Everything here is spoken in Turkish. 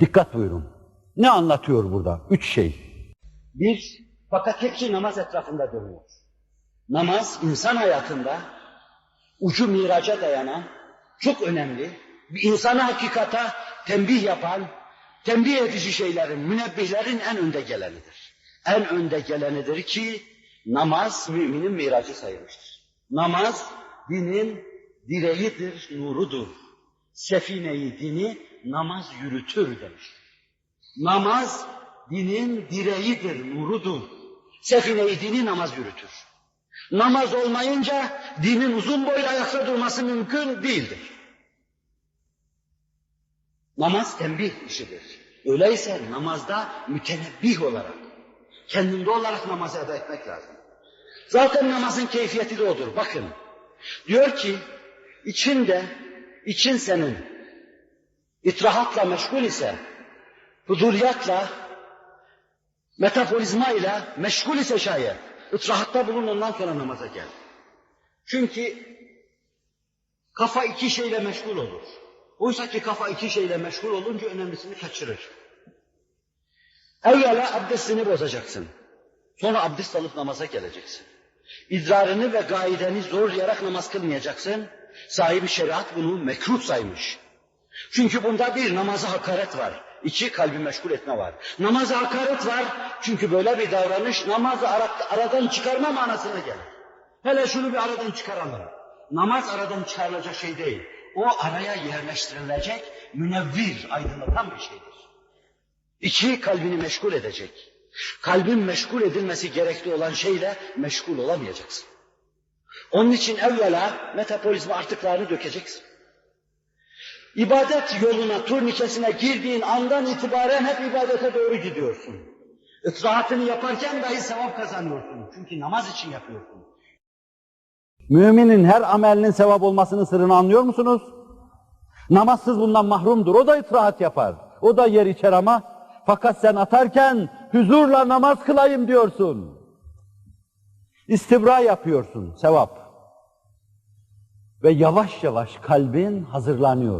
Dikkat buyurun. Ne anlatıyor burada? Üç şey. Bir, fakat hepsi namaz etrafında dönüyor. Namaz insan hayatında ucu miraca dayanan, çok önemli, bir insanı hakikata tembih yapan, tembih edici şeylerin, münebbihlerin en önde gelenidir. En önde gelenidir ki namaz müminin miracı sayılmıştır. Namaz dinin direğidir, nurudur. Sefineyi dini namaz yürütür demiştir. Namaz dinin direğidir, nurudur. Sefine-i dini namaz yürütür. Namaz olmayınca dinin uzun boylu ayakta durması mümkün değildir. Namaz tembih işidir. Öyleyse namazda mütenebbih olarak, kendinde olarak namazı eda etmek lazım. Zaten namazın keyfiyeti de odur. Bakın, diyor ki, içinde, için senin itrahatla meşgul ise, huzuriyatla, metafolizma ile meşgul ise şayet, itrahatta bulun ondan sonra namaza gel. Çünkü kafa iki şeyle meşgul olur. Oysa ki kafa iki şeyle meşgul olunca önemlisini kaçırır. Evvela abdestini bozacaksın. Sonra abdest alıp namaza geleceksin. İdrarını ve gaideni zorlayarak namaz kılmayacaksın. Sahibi şeriat bunu mekruh saymış. Çünkü bunda bir namaza hakaret var. İki kalbi meşgul etme var. Namaza hakaret var. Çünkü böyle bir davranış namazı ara- aradan çıkarma manasına gelir. Hele şunu bir aradan çıkaralım. Namaz aradan çıkarılacak şey değil. O araya yerleştirilecek münevvir, aydınlatan bir şeydir. İki kalbini meşgul edecek. Kalbin meşgul edilmesi gerekli olan şeyle meşgul olamayacaksın. Onun için evvela metabolizma artıklarını dökeceksin. İbadet yoluna, turnikesine girdiğin andan itibaren hep ibadete doğru gidiyorsun. Itrahatını yaparken dahi sevap kazanıyorsun. Çünkü namaz için yapıyorsun. Müminin her amelinin sevap olmasının sırrını anlıyor musunuz? Namazsız bundan mahrumdur. O da itrahat yapar. O da yer içer ama fakat sen atarken huzurla namaz kılayım diyorsun. İstibra yapıyorsun, sevap. Ve yavaş yavaş kalbin hazırlanıyor.